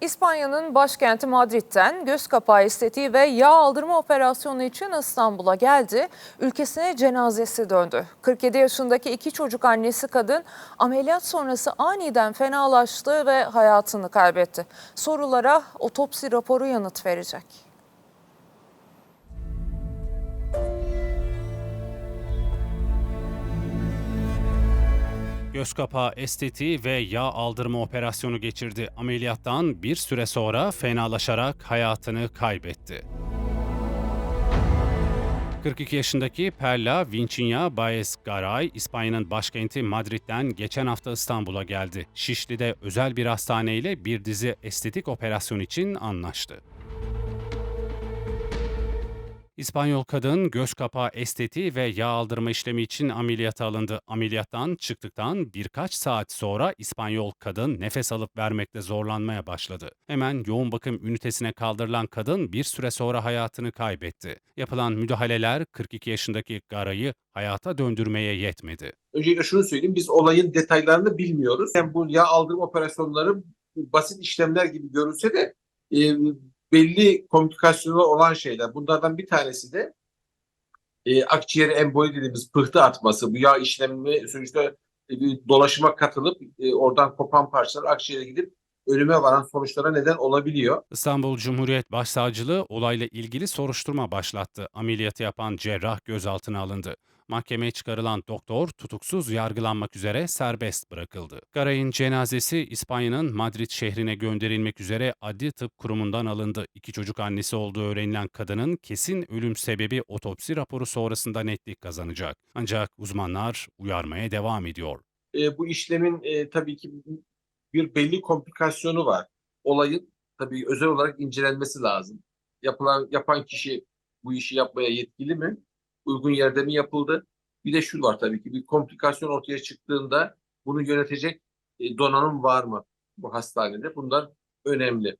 İspanya'nın başkenti Madrid'den göz kapağı estetiği ve yağ aldırma operasyonu için İstanbul'a geldi. Ülkesine cenazesi döndü. 47 yaşındaki iki çocuk annesi kadın ameliyat sonrası aniden fenalaştı ve hayatını kaybetti. Sorulara otopsi raporu yanıt verecek. Göz kapağı estetiği ve yağ aldırma operasyonu geçirdi. Ameliyattan bir süre sonra fenalaşarak hayatını kaybetti. 42 yaşındaki Perla Vincinha Baez Garay, İspanya'nın başkenti Madrid'den geçen hafta İstanbul'a geldi. Şişli'de özel bir hastaneyle bir dizi estetik operasyon için anlaştı. İspanyol kadın göz kapağı estetiği ve yağ aldırma işlemi için ameliyata alındı. Ameliyattan çıktıktan birkaç saat sonra İspanyol kadın nefes alıp vermekte zorlanmaya başladı. Hemen yoğun bakım ünitesine kaldırılan kadın bir süre sonra hayatını kaybetti. Yapılan müdahaleler 42 yaşındaki Garay'ı hayata döndürmeye yetmedi. Öncelikle şunu söyleyeyim, biz olayın detaylarını bilmiyoruz. Yani bu yağ aldırma operasyonları basit işlemler gibi görünse de e, belli komplikasyonları olan şeyler. Bunlardan bir tanesi de e, akciğere emboli dediğimiz pıhtı atması. Bu yağ işlemi sonuçta e, bir dolaşıma katılıp e, oradan kopan parçalar akciğere gidip ölüme varan sonuçlara neden olabiliyor. İstanbul Cumhuriyet Başsavcılığı olayla ilgili soruşturma başlattı. Ameliyatı yapan cerrah gözaltına alındı. Mahkemeye çıkarılan doktor tutuksuz yargılanmak üzere serbest bırakıldı. Garay'ın cenazesi İspanya'nın Madrid şehrine gönderilmek üzere Adli Tıp Kurumu'ndan alındı. İki çocuk annesi olduğu öğrenilen kadının kesin ölüm sebebi otopsi raporu sonrasında netlik kazanacak. Ancak uzmanlar uyarmaya devam ediyor. E, bu işlemin e, tabii ki bir belli komplikasyonu var. Olayın tabii özel olarak incelenmesi lazım. Yapılan yapan kişi bu işi yapmaya yetkili mi? Uygun yerde mi yapıldı? Bir de şu var tabii ki bir komplikasyon ortaya çıktığında bunu yönetecek e, donanım var mı bu hastanede? Bunlar önemli.